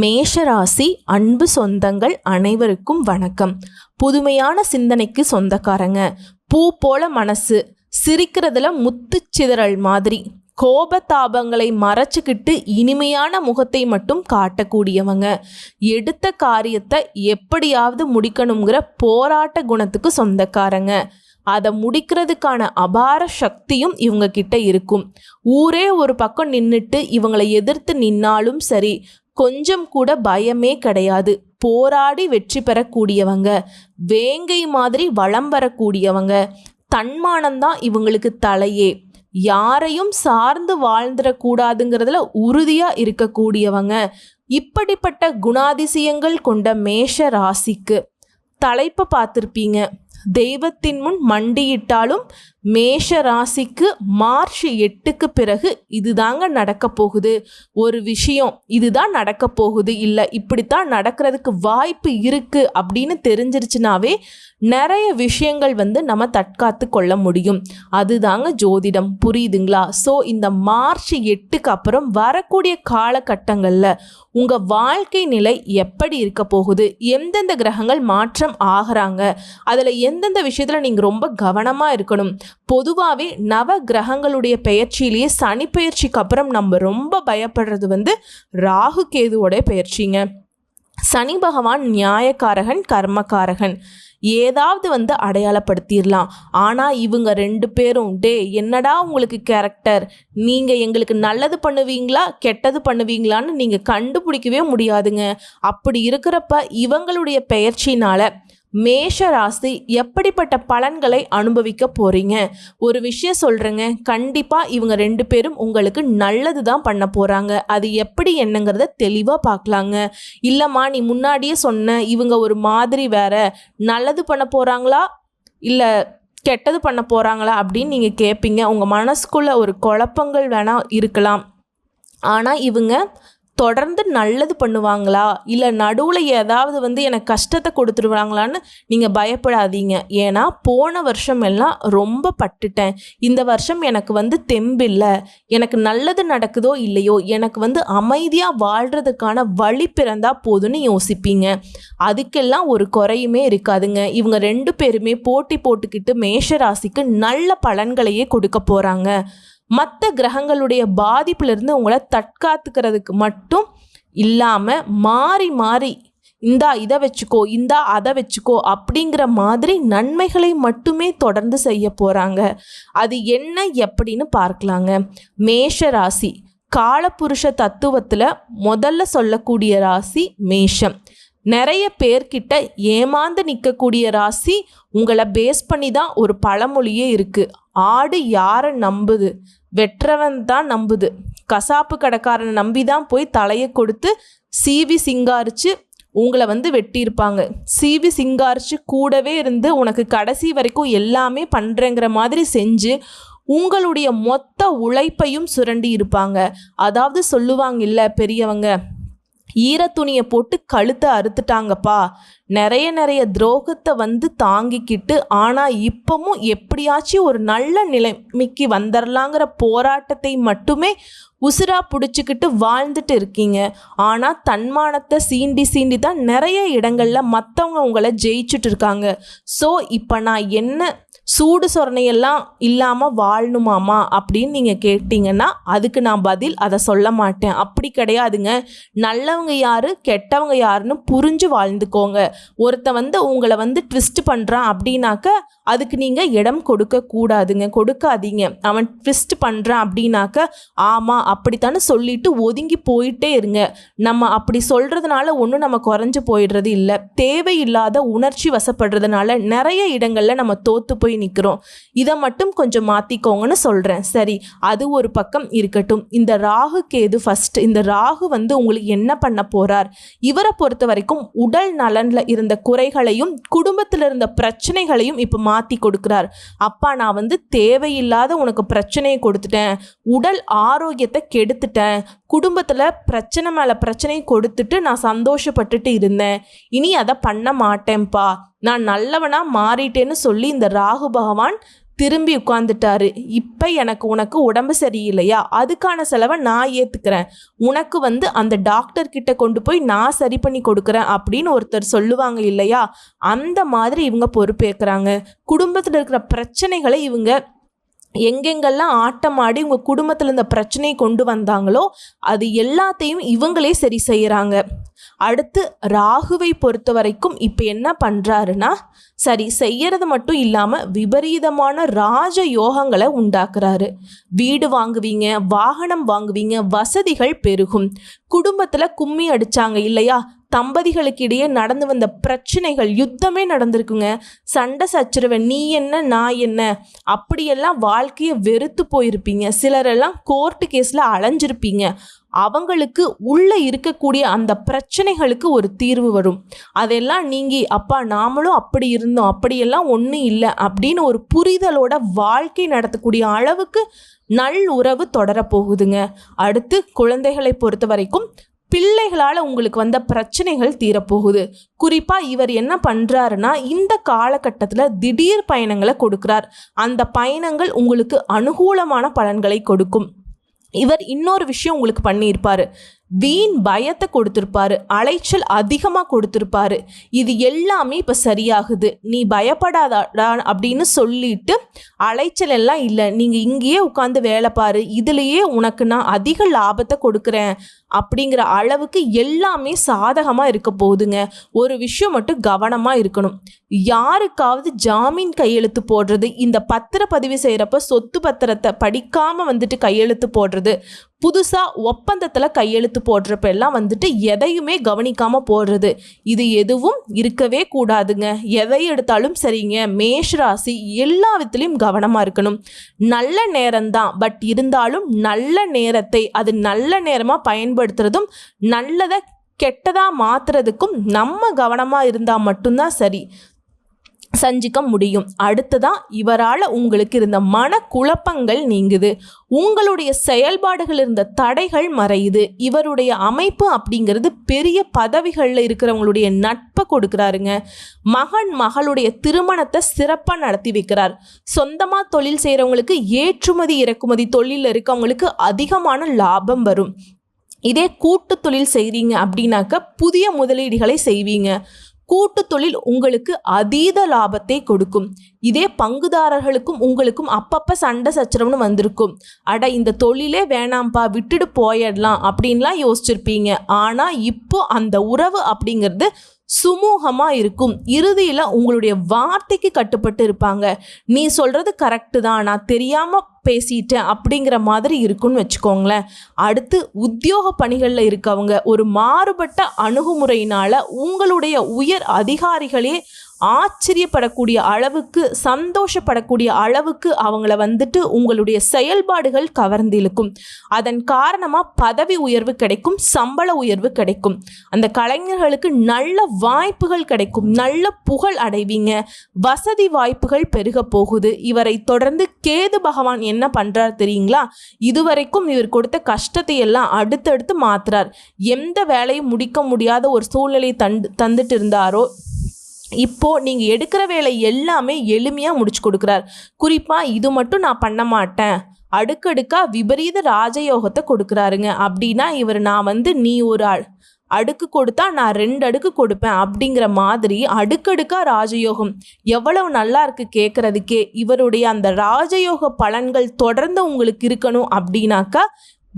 மேஷராசி அன்பு சொந்தங்கள் அனைவருக்கும் வணக்கம். புதுமையான சிந்தனைக்கு சொந்தக்காரங்க. பூ போல மனசு. சிரிக்கிறதுல முத்துச்சிதறல் மாதிரி. கோபதாபங்களை மறைச்சிக்கிட்டு இனிமையான முகத்தை மட்டும் காட்டக்கூடியவங்க. எடுத்த காரியத்தை எப்படியாவது முடிக்கணுங்கிற போராட்ட குணத்துக்கு சொந்தக்காரங்க. அதை முடிக்கிறதுக்கான அபார சக்தியும் இவங்க கிட்ட இருக்கும். ஊரே ஒரு பக்கம் நின்றுட்டு இவங்களை எதிர்த்து நின்னாலும் சரி கொஞ்சம் கூட பயமே கிடையாது. போராடி வெற்றி பெறக்கூடியவங்க வேங்கை மாதிரி வளம் வரக்கூடியவங்க. தன்மானம்தான் இவங்களுக்கு தலையே. யாரையும் சார்ந்து வாழ்ந்துடக்கூடாதுங்கிறதுல உறுதியாக இருக்கக்கூடியவங்க. இப்படிப்பட்ட குணாதிசயங்கள் கொண்ட மேஷ ராசிக்கு தலைப்பை பார்த்துருப்பீங்க. தெய்வத்தின் முன் மண்டியிட்டாலும் மேஷ ராசிக்கு மார்ச் எட்டுக்கு பிறகு இதுதாங்க நடக்க போகுது. ஒரு விஷயம் இதுதான் நடக்க போகுது. இல்லை இப்படித்தான் நடக்கிறதுக்கு வாய்ப்பு இருக்குது அப்படின்னு தெரிஞ்சிருச்சுனாவே நிறைய விஷயங்கள் வந்து நம்ம தற்காத்து கொள்ள முடியும். அதுதாங்க ஜோதிடம். புரியுதுங்களா? ஸோ இந்த மார்ச் எட்டுக்கு அப்புறம் வரக்கூடிய காலகட்டங்களில் உங்கள் வாழ்க்கை நிலை எப்படி இருக்க போகுது? எந்தெந்த கிரகங்கள் மாற்றம் ஆகிறாங்க? அதில் எந்தெந்த விஷயத்தில் நீங்கள் ரொம்ப கவனமாக இருக்கணும்? பொதுவாகவே நவ கிரகங்களுடைய பெயர்ச்சியிலேயே சனி பெயர்ச்சிக்கு அப்புறம் நம்ம ரொம்ப பயப்படுறது வந்து ராகு கேதுவோடைய பெயர்ச்சிங்க. சனி பகவான் நியாயக்காரகன் கர்மக்காரகன். ஏதாவது வந்து அடையாளப்படுத்திடலாம் ஆனால் இவங்க ரெண்டு பேரும் டே என்னடா உங்களுக்கு கேரக்டர் நீங்கள் எங்களுக்கு நல்லது பண்ணுவீங்களா? கெட்டது பண்ணுவீங்களான்னு நீங்கள் கண்டுபிடிக்கவே முடியாதுங்க. அப்படி இருக்கிறப்ப இவங்களுடைய பெயர்ச்சினால் மேஷ ராசி எப்படிப்பட்ட பலன்களை அனுபவிக்க போகிறீங்க ஒரு விஷயம் சொல்கிறேங்க கண்டிப்பாக இவங்க ரெண்டு பேரும் உங்களுக்கு நல்லது தான் பண்ண போகிறாங்க அது எப்படி என்னங்கிறத தெளிவாக பார்க்கலாங்க இல்லைம்மா நீ முன்னாடியே சொன்ன இவங்க ஒரு மாதிரி வேற. நல்லது பண்ண போகிறாங்களா இல்லை கெட்டது பண்ண போகிறாங்களா அப்படின்னு நீங்கள் கேட்பீங்க உங்கள் மனசுக்குள்ளே ஒரு குழப்பங்கள் வேணால் இருக்கலாம். ஆனால் இவங்க தொடர்ந்து நல்லது பண்ணுவாங்களா? இல்லை நடுவில் ஏதாவது வந்து எனக்கு கஷ்டத்தை கொடுத்துருவாங்களான்னு நீங்கள் பயப்படாதீங்க. ஏன்னா போன வருஷம் எல்லாம் ரொம்ப பட்டுட்டேன். இந்த வருஷம் எனக்கு வந்து தெம்பில்லை. எனக்கு நல்லது நடக்குதோ இல்லையோ எனக்கு வந்து அமைதியாக வாழ்கிறதுக்கான வழி பிறந்தா போதும்னு யோசிப்பீங்க. அதுக்கெல்லாம் ஒரு குறையுமே இருக்காதுங்க. இவங்க ரெண்டு பேருமே போட்டி போட்டுக்கிட்டு மேஷ ராசிக்கு நல்ல பலன்களையே கொடுக்க போகிறாங்க மற்ற கிரகங்களுடைய பாதிப்புலேருந்து உங்களை தற்காத்துக்கிறதுக்கு மட்டும் இல்லாமல் மாறி மாறி இந்தா இதை வச்சுக்கோ இந்தா அதை வச்சுக்கோ அப்படிங்கிற மாதிரி நன்மைகளை மட்டுமே தொடர்ந்து செய்ய போகிறாங்க அது என்ன எப்படின்னு பார்க்கலாங்க. மேஷ ராசி காலபுருஷ தத்துவத்தில் முதல்ல சொல்லக்கூடிய ராசி மேஷம். நிறைய பேர்கிட்ட ஏமாந்து நிற்கக்கூடிய ராசி உங்களை பேஸ் பண்ணி தான் ஒரு பழமொழியே இருக்குது ஆடு யாரை நம்புது? வெற்றவன் தான் நம்புது. கசாப்பு கடைக்காரனை நம்பி தான் போய் தலையை கொடுத்து சீவி சிங்காரிச்சு உங்களை வந்து வெட்டியிருப்பாங்க. சீவி சிங்காரிச்சு கூடவே இருந்து உனக்கு கடைசி வரைக்கும் எல்லாமே பண்ணுறேங்கிற மாதிரி செஞ்சு உங்களுடைய மொத்த உழைப்பையும் சுரண்டி இருப்பாங்க அதாவது சொல்லுவாங்க இல்லை பெரியவங்க ஈரத்துணியை போட்டு கழுத்தை அறுத்துட்டாங்கப்பா. நிறைய நிறைய துரோகத்தை வந்து தாங்கிக்கிட்டு ஆனால் இப்பவும் எப்படியாச்சும் ஒரு நல்ல நிலைமைக்கு வந்துடலாங்கிற போராட்டத்தை மட்டுமே உசுரா பிடிச்சிக்கிட்டு வாழ்ந்துட்டு இருக்கீங்க. ஆனால் தன்மானத்தை சீண்டி சீண்டி தான் நிறைய இடங்களில் மற்றவங்க உங்களை ஜெயிச்சுட்டு இருக்காங்க. ஸோ இப்போ நான் என்ன சூடு சொரணையெல்லாம் இல்லாமல் வாழணுமாமா அப்படின்னு நீங்கள் கேட்டிங்கன்னா அதுக்கு நான் பதில் அதை சொல்ல மாட்டேன். அப்படி கிடையாதுங்க. நல்லவங்க யார் கெட்டவங்க யாருன்னு புரிஞ்சு வாழ்ந்துக்கோங்க. ஒருத்த வந்து உங்களை வந்து ட்விஸ்ட் பண்ணுறான் அப்படின்னாக்க அதுக்கு நீங்கள் இடம் கொடுக்கக்கூடாதுங்க கொடுக்காதீங்க. அவன் ட்விஸ்ட் பண்ணுறான் அப்படின்னாக்க ஆமாம் அப்படித்தானே சொல்லிட்டு ஒதுங்கி போயிட்டே இருங்க. நம்ம அப்படி சொல்கிறதுனால ஒன்றும் நம்ம குறைஞ்சு போயிடுறது இல்லை. தேவையில்லாத உணர்ச்சி வசப்படுறதுனால நிறைய இடங்களில் நம்ம தோற்று போய் நிற்கிறோம் இதை மட்டும் கொஞ்சம் மாற்றிக்கோங்கன்னு சொல்கிறேன் சரி அது ஒரு பக்கம் இருக்கட்டும். இந்த ராகு கேது ஃபஸ்ட் இந்த ராகு வந்து உங்களுக்கு என்ன பண்ண போகிறார் இவரை பொறுத்த வரைக்கும் உடல் நலனில் இருந்த குறைகளையும் குடும்பத்தில் இருந்த பிரச்சனைகளையும் இப்போ மாற்றி கொடுக்குறார். அப்பா நான் வந்து தேவையில்லாத உனக்கு பிரச்சனையை கொடுத்துட்டேன். உடல் ஆரோக்கியத்தை கெடுத்துட்டேன். குடும்பத்தில் பிரச்சனை மேலே பிரச்சனையை கொடுத்துட்டு நான் சந்தோஷப்பட்டுட்டு இருந்தேன். இனி அதை பண்ண மாட்டேன்ப்பா. நான் நல்லவனாக மாறிட்டேன்னு சொல்லி இந்த ராகு பகவான் திரும்பி உட்காந்துட்டாரு இப்போ எனக்கு உனக்கு உடம்பு சரியில்லையா? அதுக்கான செலவை நான் ஏற்றுக்கிறேன் உனக்கு வந்து அந்த டாக்டர் கிட்ட கொண்டு போய் நான் சரி பண்ணி கொடுக்குறேன் அப்படின்னு ஒருத்தர் சொல்லுவாங்க இல்லையா? அந்த மாதிரி இவங்க பொறுப்பேற்கிறாங்க குடும்பத்தில் இருக்கிற பிரச்சனைகளை இவங்க எங்கெங்கெல்லாம் ஆட்டமாடி உங்கள் குடும்பத்தில் இந்த பிரச்சனையை கொண்டு வந்தாங்களோ அது எல்லாத்தையும் இவங்களே சரி செய்கிறாங்க அடுத்து ராகுவை பொறுத்த வரைக்கும் இப்போ என்ன பண்ணுறாருன்னா சரி செய்யறது மட்டும் இல்லாமல் விபரீதமான ராஜ யோகங்களை உண்டாக்குறாரு. வீடு வாங்குவீங்க வாகனம் வாங்குவீங்க வசதிகள் பெருகும். குடும்பத்தில் கும்மி அடித்தாங்க இல்லையா? தம்பதிகளுக்கு இடையே நடந்து வந்த பிரச்சனைகள் யுத்தமே நடந்திருக்குங்க. சண்டை சச்சரவை நீ என்ன நான் என்ன அப்படியெல்லாம் வாழ்க்கையை வெறுத்து போயிருப்பீங்க. சிலரெல்லாம் கோர்ட்டு கேஸில் அலைஞ்சிருப்பீங்க. அவங்களுக்கு உள்ளே இருக்கக்கூடிய அந்த பிரச்சனைகளுக்கு ஒரு தீர்வு வரும். அதெல்லாம் நீங்கி அப்பா நாமளும் அப்படி இருந்தோம். அப்படியெல்லாம் ஒன்றும் இல்லை. அப்படின்னு ஒரு புரிதலோட வாழ்க்கை நடத்தக்கூடிய அளவுக்கு நல் உறவு தொடரப்போகுதுங்க அடுத்து குழந்தைகளை பொறுத்த வரைக்கும் பிள்ளைகளால் உங்களுக்கு வந்த பிரச்சனைகள் தீரப்போகுது. குறிப்பாக இவர் என்ன பண்ணுறாருன்னா இந்த காலகட்டத்தில் திடீர் பயணங்களை கொடுக்குறார். அந்த பயணங்கள் உங்களுக்கு அனுகூலமான பலன்களை கொடுக்கும். இவர் இன்னொரு விஷயம் உங்களுக்கு பண்ணியிருப்பார். வீண் பயத்தை கொடுத்துருப்பாரு. அலைச்சல் அதிகமாக கொடுத்துருப்பாரு. இது எல்லாமே இப்போ சரியாகுது. நீ பயப்படாதடா அப்படின்னு சொல்லிட்டு அலைச்சல் எல்லாம் இல்லை. நீங்கள் இங்கேயே உட்காந்து வேலை பாரு. இதுலேயே உனக்கு நான் அதிக லாபத்தை கொடுக்குறேன். அப்படிங்கிற அளவுக்கு எல்லாமே சாதகமாக இருக்க போகுதுங்க. ஒரு விஷயம் மட்டும் கவனமாக இருக்கணும். யாருக்காவது ஜாமீன் கையெழுத்து போடுறது இந்த பத்திரப்பதிவு செய்கிறப்ப சொத்து பத்திரத்தை படிக்காமல் வந்துட்டு கையெழுத்து போடுறது புதுசாக ஒப்பந்தத்தில் கையெழுத்து போடுறப்ப எல்லாம் வந்துட்டு எதையுமே கவனிக்காமல் போடுறது இது எதுவும் இருக்கவே கூடாதுங்க. எதை எடுத்தாலும் சரிங்க. மேஷராசி எல்லா விதத்துலையும் கவனமாக இருக்கணும். நல்ல நேரம்தான் பட் இருந்தாலும் நல்ல நேரத்தை அது நல்ல நேரமாக பயன்படுத்துறதும் நல்லதை கெட்டதாக மாற்றுறதுக்கும் நம்ம கவனமாக இருந்தால் மட்டும்தான் சரி. சஞ்சிக்க முடியும். அடுத்ததான் இவரால் உங்களுக்கு இருந்த மன குழப்பங்கள் நீங்குது. உங்களுடைய செயல்பாடுகள் இருந்த தடைகள் மறையுது. இவருடைய அமைப்பு அப்படிங்கிறது பெரிய பதவிகளில் இருக்கிறவங்களுடைய நட்பை கொடுக்குறாருங்க. மகன் மகளுடைய திருமணத்தை சிறப்பாக நடத்தி வைக்கிறார். சொந்தமாக தொழில் செய்கிறவங்களுக்கு ஏற்றுமதி இறக்குமதி தொழிலில் இருக்கவங்களுக்கு அதிகமான லாபம் வரும். இதே கூட்டு தொழில் செய்கிறீங்க அப்படின்னாக்க புதிய முதலீடுகளை செய்வீங்க. கூட்டு தொழில் உங்களுக்கு அதீத லாபத்தை கொடுக்கும். இதே பங்குதாரர்களுக்கும் உங்களுக்கும் அப்பப்போ சண்டை சச்சரவுன்னு வந்திருக்கும். அட இந்த தொழிலே வேணாம்ப்பா விட்டுட்டு போயிடலாம் அப்படின்லாம் யோசிச்சிருப்பீங்க. ஆனால் இப்போ அந்த உறவு அப்படிங்கிறது சுமூகமாக இருக்கும். இறுதியில் உங்களுடைய வார்த்தைக்கு கட்டுப்பட்டு இருப்பாங்க. நீ சொல்கிறது கரெக்டு தான். நான் தெரியாமல் பேசிட்டேன் அப்படிங்கிற மாதிரி இருக்குன்னு வச்சுக்கோங்களேன். அடுத்து உத்தியோக பணிகளில் இருக்கவங்க ஒரு மாறுபட்ட அணுகுமுறையினால் உங்களுடைய உயர் அதிகாரிகளே ஆச்சரியப்படக்கூடிய அளவுக்கு சந்தோஷப்படக்கூடிய அளவுக்கு அவங்கள வந்துட்டு உங்களுடைய செயல்பாடுகள் கவர்ந்து இழுக்கும் அதன் காரணமாக பதவி உயர்வு கிடைக்கும் சம்பள உயர்வு கிடைக்கும். அந்த கலைஞர்களுக்கு நல்ல வாய்ப்புகள் கிடைக்கும். நல்ல புகழ் அடைவீங்க. வசதி வாய்ப்புகள் பெருக போகுது. இவரை தொடர்ந்து கேது பகவான் என்ன பண்ணுறார் தெரியுங்களா? இதுவரைக்கும் இவர் கொடுத்த கஷ்டத்தை எல்லாம் அடுத்தடுத்து மாற்றுறார் எந்த வேலையும் முடிக்க முடியாத ஒரு சூழ்நிலை தந்து தந்துட்டு இருந்தாரோ இப்போ நீங்கள் எடுக்கிற வேலை எல்லாமே எளிமையாக முடிச்சு கொடுக்குறார். குறிப்பாக இது மட்டும் நான் பண்ண மாட்டேன். அடுக்கடுக்காக விபரீத ராஜயோகத்தை கொடுக்குறாருங்க. அப்படின்னா இவர் நான் வந்து நீ ஒரு அடுக்கு கொடுத்தா நான் ரெண்டு அடுக்கு கொடுப்பேன் அப்படிங்கிற மாதிரி அடுக்கடுக்கா ராஜயோகம். எவ்வளவு நல்லா இருக்கு கேட்கறதுக்கே இவருடைய அந்த ராஜயோக பலன்கள் தொடர்ந்து உங்களுக்கு இருக்கணும் அப்படின்னாக்கா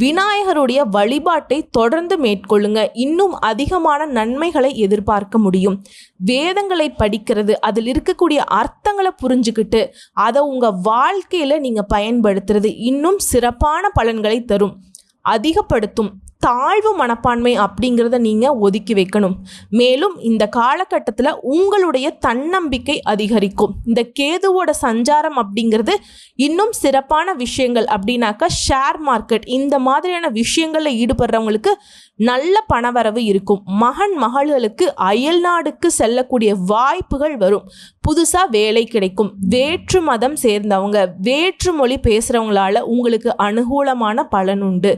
விநாயகருடைய வழிபாட்டை தொடர்ந்து மேற்கொள்ளுங்க. இன்னும் அதிகமான நன்மைகளை எதிர்பார்க்க முடியும். வேதங்களை படிக்கிறது அதில் இருக்கக்கூடிய அர்த்தங்களை புரிஞ்சுக்கிட்டு அதை உங்கள் வாழ்க்கையில் நீங்கள் பயன்படுத்துறது இன்னும் சிறப்பான பலன்களை தரும். அதிகப்படுத்தும். தாழ்வு மனப்பான்மை அப்படிங்கிறத நீங்கள் ஒதுக்கி வைக்கணும். மேலும் இந்த காலகட்டத்தில் உங்களுடைய தன்னம்பிக்கை அதிகரிக்கும். இந்த கேதுவோட சஞ்சாரம் அப்படிங்கிறது இன்னும் சிறப்பான விஷயங்கள் அப்படின்னாக்கா ஷேர் மார்க்கெட் இந்த மாதிரியான விஷயங்களில் ஈடுபடுறவங்களுக்கு நல்ல பணவரவு இருக்கும். மகன் மகள்களுக்கு அயல் நாடுக்கு செல்லக்கூடிய வாய்ப்புகள் வரும். புதுசாக வேலை கிடைக்கும். வேற்று மதம் சேர்ந்தவங்க வேற்று மொழி பேசுகிறவங்களால உங்களுக்கு அனுகூலமான பலன் உண்டு.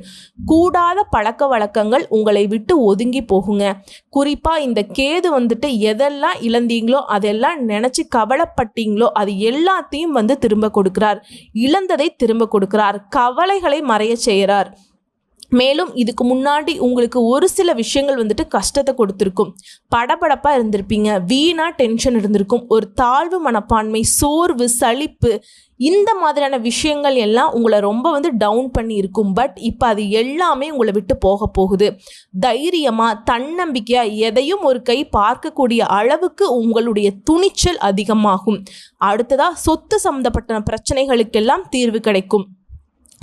கூடாத பழக்க பழக்க வழக்கங்கள் உங்களை விட்டு ஒதுங்கி போகுங்க. குறிப்பாக இந்த கேது வந்துட்டு எதெல்லாம் இழந்தீங்களோ அதெல்லாம் நினச்சி கவலைப்பட்டீங்களோ அது எல்லாத்தையும் வந்து திரும்ப கொடுக்கிறார். இழந்ததை திரும்ப கொடுக்கிறார். கவலைகளை மறைய செய்கிறார். மேலும் இதுக்கு முன்னாடி உங்களுக்கு ஒரு சில விஷயங்கள் வந்துட்டு கஷ்டத்தை கொடுத்துருக்கும். படபடப்பாக இருந்திருப்பீங்க. வீணாக டென்ஷன் இருந்திருக்கும். ஒரு தாழ்வு மனப்பான்மை சோர்வு சலிப்பு இந்த மாதிரியான விஷயங்கள் எல்லாம் உங்களை ரொம்ப வந்து டவுன் பண்ணி இருக்கும். பட் இப்போ அது எல்லாமே உங்களை விட்டு போக போகுது. தைரியமாக தன்னம்பிக்கையாக எதையும் ஒரு கை பார்க்கக்கூடிய அளவுக்கு உங்களுடைய துணிச்சல் அதிகமாகும். அடுத்ததாக சொத்து சம்மந்தப்பட்ட பிரச்சனைகளுக்கெல்லாம் தீர்வு கிடைக்கும்.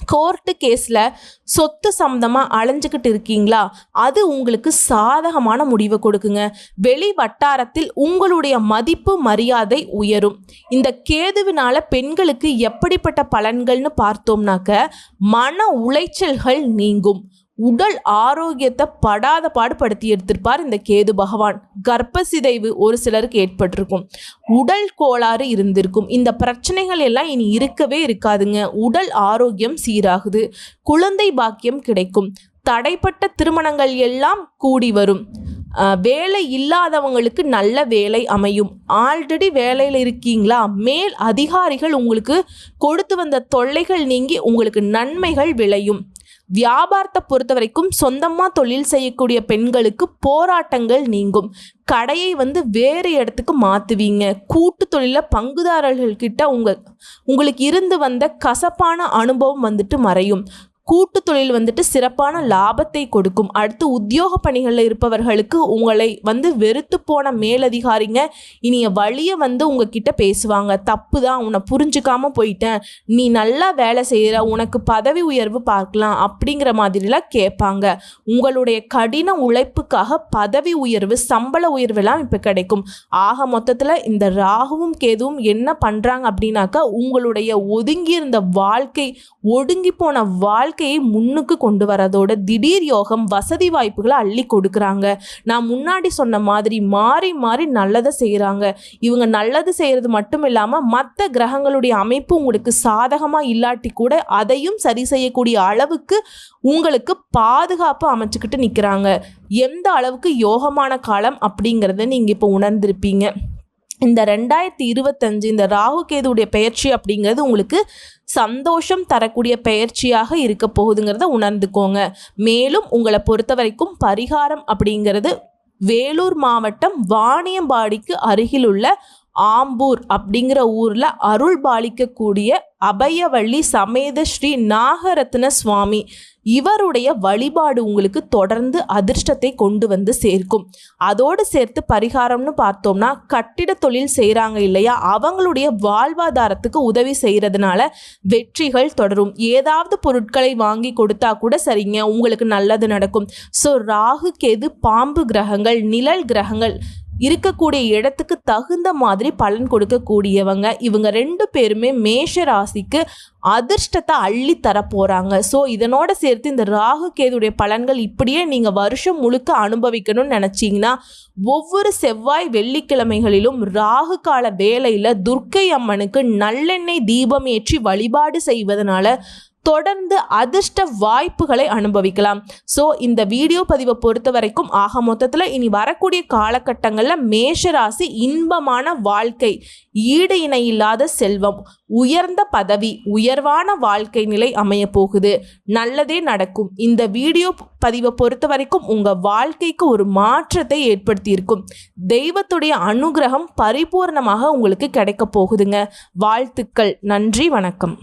கோர்ட்டு கேஸில் சொத்து சம்மந்தமாக அலைஞ்சிக்கிட்டு இருக்கீங்களா? அது உங்களுக்கு சாதகமான முடிவை கொடுக்குங்க. வெளி வட்டாரத்தில் உங்களுடைய மதிப்பு மரியாதை உயரும். இந்த கேதுவினால பெண்களுக்கு எப்படிப்பட்ட பலன்கள்னு பார்த்தோம்னாக்க மன உளைச்சல்கள் நீங்கும். உடல் ஆரோக்கியத்தை படாத பாடுபடுத்தி எடுத்திருப்பார் இந்த கேது பகவான். கர்ப்பசிதைவு ஒரு சிலருக்கு ஏற்பட்டிருக்கும். உடல் கோளாறு இருந்திருக்கும். இந்த பிரச்சனைகள் எல்லாம் இனி இருக்கவே இருக்காதுங்க. உடல் ஆரோக்கியம் சீராகுது. குழந்தை பாக்கியம் கிடைக்கும். தடைப்பட்ட திருமணங்கள் எல்லாம் கூடி வரும். வேலை இல்லாதவங்களுக்கு நல்ல வேலை அமையும். ஆல்ரெடி வேலையில் இருக்கீங்களா? மேல் அதிகாரிகள் உங்களுக்கு கொடுத்து வந்த தொல்லைகள் நீங்கி உங்களுக்கு நன்மைகள் விளையும். வியாபாரத்தை பொறுத்த வரைக்கும் சொந்தமாக தொழில் செய்யக்கூடிய பெண்களுக்கு போராட்டங்கள் நீங்கும். கடையை வந்து வேறு இடத்துக்கு மாற்றுவீங்க கூட்டு தொழிலில் பங்குதாரர்கள்கிட்ட உங்கள் உங்களுக்கு இருந்து வந்த கசப்பான அனுபவம் வந்துட்டு மறையும். கூட்டு தொழில் வந்துட்டு சிறப்பான லாபத்தை கொடுக்கும். அடுத்து உத்தியோக பணிகளில் இருப்பவர்களுக்கு உங்களை வந்து வெறுத்து போன மேலதிகாரிங்க இனிய வழியை வந்து உங்ககிட்ட பேசுவாங்க. தப்பு தான் உன்னை புரிஞ்சுக்காம போயிட்டேன். நீ நல்லா வேலை செய்கிற உனக்கு பதவி உயர்வு பார்க்கலாம் அப்படிங்கிற மாதிரிலாம் கேட்பாங்க. உங்களுடைய கடின உழைப்புக்காக பதவி உயர்வு சம்பள உயர்வுலாம் இப்போ கிடைக்கும். ஆக மொத்தத்தில் இந்த ராகுவும் கேதுவும் என்ன பண்ணுறாங்க அப்படின்னாக்கா உங்களுடைய ஒதுங்கி இருந்த வாழ்க்கை ஒடுங்கி போன வாழ்க்கை வாழ்க்கையை முன்னுக்கு கொண்டு வரதோட திடீர் யோகம் வசதி வாய்ப்புகளை அள்ளி கொடுக்குறாங்க. நான் முன்னாடி சொன்ன மாதிரி மாறி மாறி நல்லதை செய்கிறாங்க இவங்க நல்லது செய்கிறது மட்டும் இல்லாமல் மற்ற கிரகங்களுடைய அமைப்பு உங்களுக்கு சாதகமாக இல்லாட்டி கூட அதையும் சரி செய்யக்கூடிய அளவுக்கு உங்களுக்கு பாதுகாப்பு அமைச்சுக்கிட்டு நிற்கிறாங்க எந்த அளவுக்கு யோகமான காலம் அப்படிங்கிறத நீங்கள் இப்போ உணர்ந்திருப்பீங்க. இந்த ரெண்டாயிரத்தி இருபத்தஞ்சு இந்த ராகு கேதுடைய பயிற்சி அப்படிங்கிறது உங்களுக்கு சந்தோஷம் தரக்கூடிய பயிற்சியாக இருக்க போகுதுங்கிறத உணர்ந்துக்கோங்க. மேலும் உங்களை பொறுத்த வரைக்கும் பரிகாரம் அப்படிங்கிறது வேலூர் மாவட்டம் வாணியம்பாடிக்கு அருகிலுள்ள ஆம்பூர் அப்படிங்கிற ஊரில் அருள் பாலிக்கக்கூடிய அபயவள்ளி சமேத ஸ்ரீ நாகரத்ன சுவாமி. இவருடைய வழிபாடு உங்களுக்கு தொடர்ந்து அதிர்ஷ்டத்தை கொண்டு வந்து சேர்க்கும். அதோடு சேர்த்து பரிகாரம்னு பார்த்தோம்னா கட்டிட தொழில் செய்கிறாங்க இல்லையா? அவங்களுடைய வாழ்வாதாரத்துக்கு உதவி செய்கிறதுனால வெற்றிகள் தொடரும். ஏதாவது பொருட்களை வாங்கி கொடுத்தா கூட சரிங்க உங்களுக்கு நல்லது நடக்கும். ஸோ ராகு கேது பாம்பு கிரகங்கள் நிழல் கிரகங்கள் இருக்கக்கூடிய இடத்துக்கு தகுந்த மாதிரி பலன் கொடுக்கக்கூடியவங்க. இவங்க ரெண்டு பேருமே மேஷ ராசிக்கு அதிர்ஷ்டத்தை அள்ளி தர போகிறாங்க ஸோ இதனோட சேர்த்து இந்த ராகு கேதுடைய பலன்கள் இப்படியே நீங்கள் வருஷம் முழுக்க அனுபவிக்கணும்னு நினச்சிங்கன்னா ஒவ்வொரு செவ்வாய் வெள்ளிக்கிழமைகளிலும் ராகு கால வேலையில் துர்க்கை அம்மனுக்கு நல்லெண்ணெய் தீபம் ஏற்றி வழிபாடு செய்வதனால தொடர்ந்து அதிர்ஷ்ட வாய்ப்புகளை அனுபவிக்கலாம். ஸோ இந்த வீடியோ பதிவை பொறுத்த வரைக்கும் ஆக மொத்தத்தில் இனி வரக்கூடிய காலகட்டங்களில் மேஷராசி இன்பமான வாழ்க்கை ஈடு இணை இல்லாத செல்வம் உயர்ந்த பதவி உயர்வான வாழ்க்கை நிலை அமைய போகுது. நல்லதே நடக்கும். இந்த வீடியோ பதிவை பொறுத்த வரைக்கும் உங்கள் வாழ்க்கைக்கு ஒரு மாற்றத்தை ஏற்படுத்தியிருக்கும். தெய்வத்துடைய அனுகிரகம் பரிபூர்ணமாக உங்களுக்கு கிடைக்க போகுதுங்க. வாழ்த்துக்கள். நன்றி. வணக்கம்.